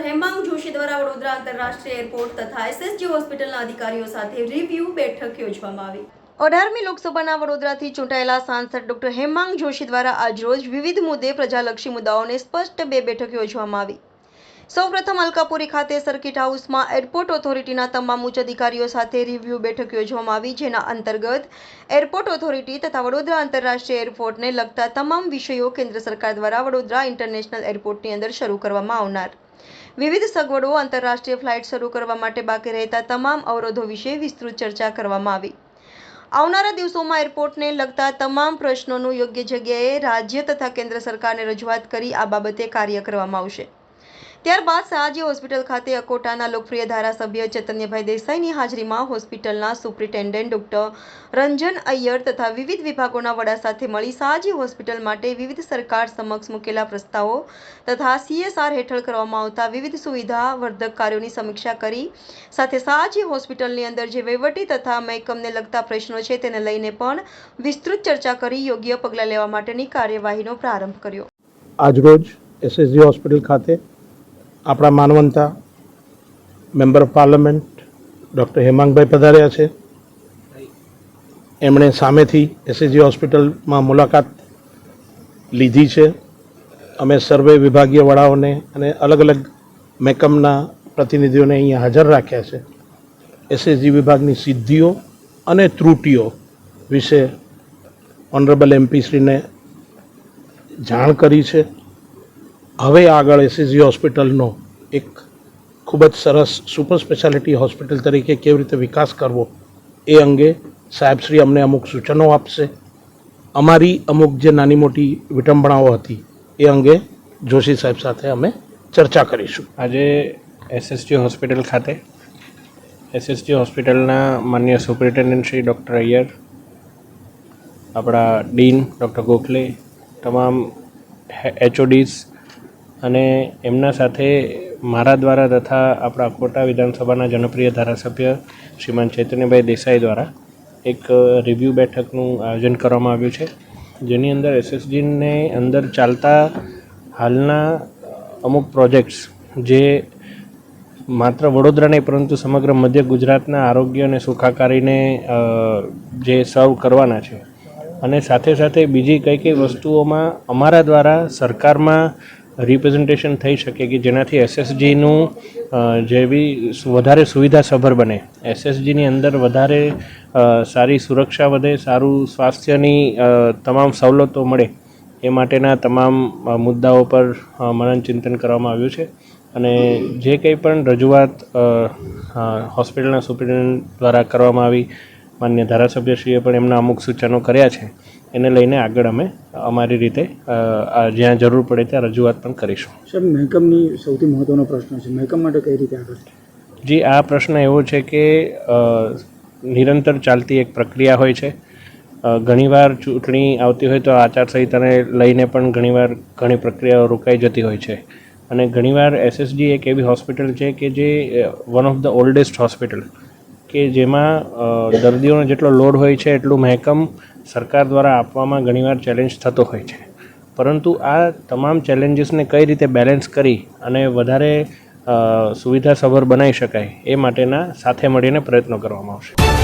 Doctor Hemang Joshi દ્વારા વડોદરા આંતરરાષ્ટ્રીય airport તથા એસએસજી હોસ્પિટલના અધિકારીઓ સાથે રિવ્યુ બેઠક યોજવામાં આવી. અઢારમી લોકસભાના વડોદરાથી ચૂંટાયેલા સાંસદ ડોક્ટર હેમાંગ જોશી દ્વારા આજરોજ વિવિધ મુદ્દે પ્રજાલક્ષી મુદ્દાઓને સ્પષ્ટ બે બેઠક યોજવામાં આવી. સૌપ્રથમ અલકાપુરી ખાતે સર્કિટ હાઉસમાં એરપોર્ટ ઓથોરિટીના તમામ ઉચ્ચ અધિકારીઓ સાથે રિવ્યુ બેઠક યોજવામાં આવી, જેના અંતર્ગત એરપોર્ટ ઓથોરિટી તથા વડોદરા આંતરરાષ્ટ્રીય એરપોર્ટને લગતા તમામ વિષયો કેન્દ્ર સરકાર દ્વારા વડોદરા ઇન્ટરનેશનલ એરપોર્ટની અંદર શરૂ કરવામાં આવનાર. વિવિધ સગવડો આંતરરાષ્ટ્રીય ફ્લાઇટ શરૂ કરવા માટે બાકી રહેતા તમામ અવરોધો વિશે વિસ્તૃત ચર્ચા કરવામાં આવી. આવનારા દિવસોમાં એરપોર્ટને લગતા તમામ પ્રશ્નોનું યોગ્ય જગ્યાએ રાજ્ય તથા કેન્દ્ર સરકારને રજૂઆત કરી આ બાબતે કાર્ય કરવામાં આવશે. ત્યારબાદ સયાજી હોસ્પિટલ ખાતે અકોટાના લોકપ્રિય ધારાસભ્ય ચૈતન્યભાઈ દેસાઈની હાજરીમાં હોસ્પિટલના સુપ્રિન્ટેન્ડન્ટ ડોક્ટર રંજન અય્યર તથા વિવિધ વિભાગોના વડા સાથે મળી સયાજી હોસ્પિટલ માટે વિવિધ સરકાર સમક્ષ મૂકેલા પ્રસ્તાવો તથા સીએસઆર હેઠળ કરવામાં આવતા વિવિધ સુવિધા વર્ધક કાર્યોની સમીક્ષા કરી. સાથે સયાજી હોસ્પિટલની અંદર જે વહીવટી તથા મહેકમને લગતા પ્રશ્નો છે તેને લઈને પણ વિસ્તૃત ચર્ચા કરી, યોગ્ય પગલાં લેવા માટેની કાર્યવાહીનો પ્રારંભ કર્યો. આજરોજ એસએસજી હોસ્પિટલ ખાતે આપણા માનવંતા, મેમ્બર ઓફ પાર્લામેન્ટ ડૉક્ટર હેમાંગભાઈ પધાર્યા છે. એમણે સામેથી એસએજી હોસ્પિટલમાં મુલાકાત લીધી છે. અમે સર્વે વિભાગીય વડાઓને અને અલગ અલગ મહેકમના પ્રતિનિધિઓને અહીંયા હાજર રાખ્યા છે. એસએસજી વિભાગની સિદ્ધિઓ અને ત્રુટિઓ વિશે ઓનરેબલ એમપીશ્રીને જાણ કરી છે. હવે આગળ એસએસજી હોસ્પિટલનો એક ખૂબ જ સરસ સુપર સ્પેશિયાલિટી હોસ્પિટલ તરીકે કેવી રીતે વિકાસ કરવો એ અંગે સાહેબશ્રી અમને અમુક સૂચનો આપશે. અમારી અમુક જે નાની મોટી વિટંબણાઓ હતી એ અંગે જોશી સાહેબ સાથે અમે ચર્ચા કરીશું. આજે એસએસજી હોસ્પિટલ ખાતે એસએસજી હોસ્પિટલના માન્ય સુપરિન્ટેન્ડન્ટ શ્રી ડૉક્ટર અય્યર, આપણા ડીન ડૉક્ટર ગોખલે, તમામ એચઓડીઝ અને એમના સાથે મારા દ્વારા તથા આપણા કોટા વિધાનસભાના જનપ્રિય ધારાસભ્ય શ્રીમાન ચૈતન્યભાઈ દેસાઈ દ્વારા એક રિવ્યૂ બેઠકનું આયોજન કરવામાં આવ્યું છે, જેની અંદર એસએસજીને અંદર ચાલતા હાલના અમુક પ્રોજેક્ટ્સ જે માત્ર વડોદરા નહીં, પરંતુ સમગ્ર મધ્ય ગુજરાતના આરોગ્ય અને સુખાકારીને જે સર્વ કરવાના છે. અને સાથે સાથે બીજી કઈ કઈ વસ્તુઓમાં અમારા દ્વારા સરકારમાં રિપ્રેઝન્ટેશન થઈ શકે કે જેનાથી એસએસજીનું જેવી વધારે વધારે સુવિધાસભર બને. એસએસજીની અંદર વધારે સારી સુરક્ષા વધે, સારું સ્વાસ્થ્યની તમામ સવલતો મળે એ માટેના તમામ મુદ્દાઓ પર મનન ચિંતન કરવામાં આવ્યું છે. અને જે કંઈ પણ રજૂઆત હોસ્પિટલના સુપ્રિન્ટેન્ડન્ટ દ્વારા કરવામાં આવી, માન્ય ધારાસભ્યશ્રીએ પણ એમના અમુક સૂચનો કર્યા છે. એને લઈને આગળ અમે અમારી રીતે જ્યાં જરૂર પડે ત્યાં રજૂઆત પણ કરીશું. સર મહેકમની સૌથી મહત્ત્વનો પ્રશ્ન છે. મહેકમ માટે કઈ રીતે આગળ? જી આ પ્રશ્ન એવો છે કે નિરંતર ચાલતી એક પ્રક્રિયા હોય છે. ઘણીવાર ચૂંટણી આવતી હોય તો આચારસંહિતાને લઈને પણ ઘણીવાર ઘણી પ્રક્રિયાઓ રોકાઈ જતી હોય છે. અને ઘણીવાર એસએસજી એક એવી હોસ્પિટલ છે કે જે one of the oldest hospital કે જેમાં દર્દીઓનો જેટલો લોડ હોય છે એટલું મહેકમ સરકાર દ્વારા આપવામાં ઘણીવાર ચેલેન્જ થતો હોય છે. પરંતુ આ તમામ ચેલેન્જીસને કઈ રીતે બેલેન્સ કરી અને વધારે સુવિધાસભર બનાવી શકાય એ માટેના સાથે મળીને પ્રયત્નો કરવામાં આવશે.